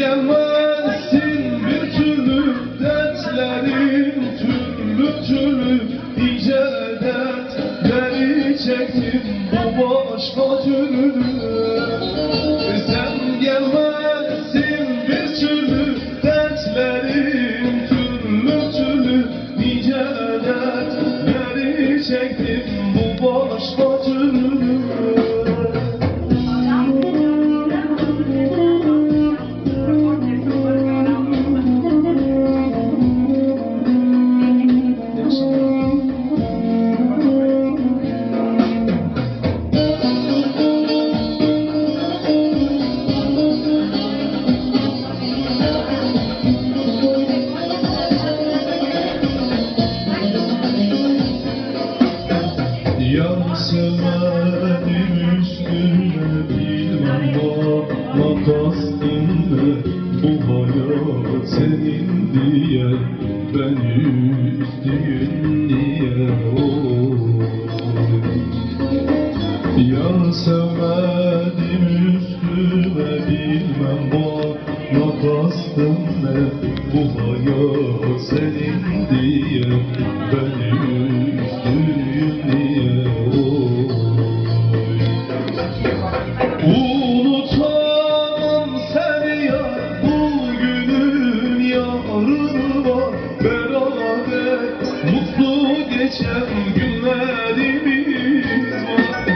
Sen gelmezsin bir türlü dertlerim türlü türlü ne Bu hayat senin diye ben üzdüğün diye oy. Yan sevmedim üstüme bilmem bakma kastım ne Bu hayat senin diye ben geçen günlerimiz var.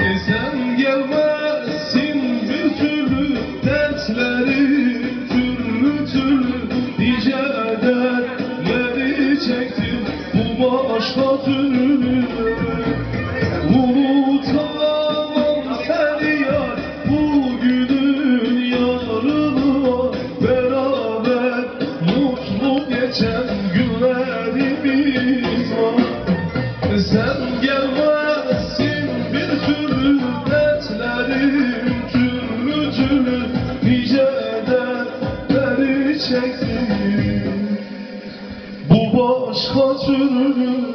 E sen gelmezsin bir türlü dertlerim türlü türlü Nice dertleri çektim. Bu başka türlü Sen gelmezsin bir türlü dertlerim türlü türlü Nice dertleri çektim. Bu başka türlü